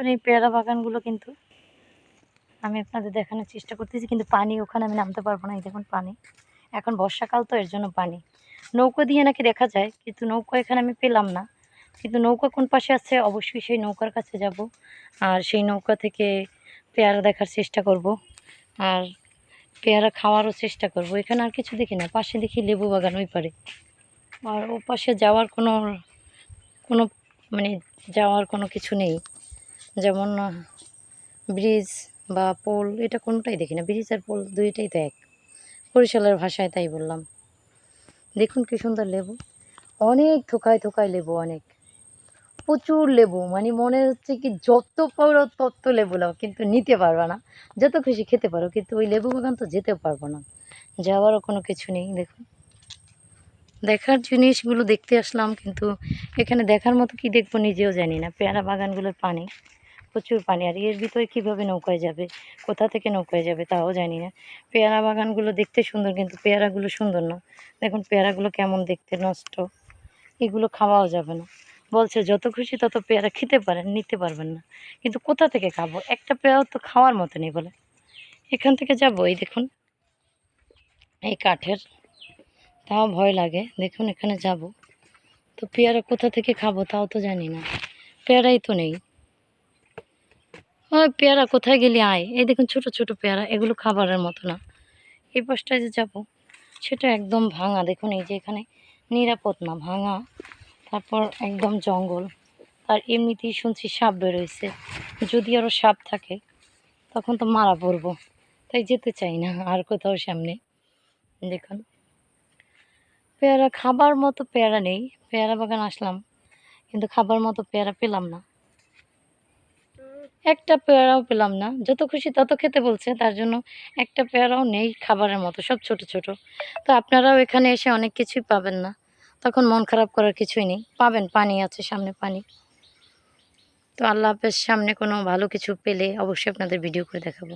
দেখুন এই পেয়ারা বাগানগুলো কিন্তু আমি আপনাদের দেখানোর চেষ্টা করতেছি, কিন্তু পানি ওখানে আমি নামতে পারব না। এই দেখুন পানি। এখন বর্ষাকাল তো, এর জন্য পানি। নৌকো দিয়ে নাকি দেখা যায়, কিন্তু নৌকো এখানে আমি পেলাম না। কিন্তু নৌকা কোন পাশে আছে? অবশ্যই সেই নৌকার কাছে যাব। আর সেই নৌকা থেকে পেয়ারা দেখার চেষ্টা করব। আর পেয়ারা খাওয়ারও চেষ্টা করব। এখানে আর কিছু দেখি না। পাশে দেখি লেবু বাগান ওই পারে। আর ও পাশে যাওয়ার কোনো কোনো মানে যাওয়ার কোনো কিছু নেই। যেমন ব্রিজ বা পোল, এটা কোনোটাই দেখি না। ব্রিজ আর পোল দুইটাই তো এক। বরিশালের ভাষায় তাই বললাম। দেখুন কি সুন্দর লেবু। অনেক থোকায় থোকায় লেবু, অনেক। প্রচুর লেবু মানে মনে হচ্ছে কি যত পারো তত লেবু লাও, কিন্তু নিতে পারবে না। যত খুশি খেতে পারো, কিন্তু ওই লেবু বাগান তো যেতে পারব না। যাওয়ারও কোনো কিছু নেই, দেখুন। দেখার জিনিসগুলো দেখতে আসলাম, কিন্তু এখানে দেখার মতো কি দেখব নিজেও জানি না। পেয়ারা বাগানগুলোর পানি। প্রচুর পানি, আর এর ভিতরে কীভাবে নৌকায় যাবে? কোথা থেকে নৌকায় যাবে তাও জানি না। পেয়ারা বাগানগুলো দেখতে সুন্দর, কিন্তু পেয়ারাগুলো সুন্দর না। দেখুন পেয়ারাগুলো কেমন দেখতে নষ্ট। এগুলো খাওয়াও যাবে না। বলছে, যত খুশি তত পেয়ারা খেতে পারেন, নিতে পারবেন না। কিন্তু কোথা থেকে খাব? একটা পেয়ারাও তো খাওয়ার মতো নেই বলে। এখান থেকে যাব, এই দেখুন। এই কাঠের। তাও ভয় লাগে। দেখুন এখানে যাব। তো পেয়ারা কোথা থেকে খাব তাও তো জানি না। পেয়ারাই তো নেই। ওই পেয়ারা কোথায় গেলি আয়? এই দেখুন ছোট ছোট পেয়ারা, এগুলো খাবারের মতো না। এই পাশটায় যে যাব, সেটা একদম ভাঙা। দেখুন, এই যে এখানে নিরাপদ না, ভাঙা। তারপর একদম জঙ্গল। আর এমনিতেই শুনছি সাপ বেরোইছে। যদি আরও সাপ থাকে, তখন তো মারা পড়ব। তাই যেতে চাই না, আর কোথাও সামনে। দেখুন। পেয়ারা, খাবার মতো পেয়ারা নেই। পেয়ারা বাগান আসলাম, কিন্তু খাবার মতো পেয়ারা পেলাম না। একটা পেয়ারাও পেলাম না। যত খুশি তত খেতে বলছে, তার জন্য একটা পেয়ারাও নেই খাবারের মতো, সব ছোট ছোট। তো আপনারাও এখানে এসে অনেক কিছুই পাবেন না। তখন মন খারাপ করার কিছুই নেই। পাবেন, পানি আছে সামনে পানি। তো আল্লাহ হাফেজ, সামনে কোনো ভালো কিছু পেলে অবশ্যই আপনাদের ভিডিও করে দেখাবো।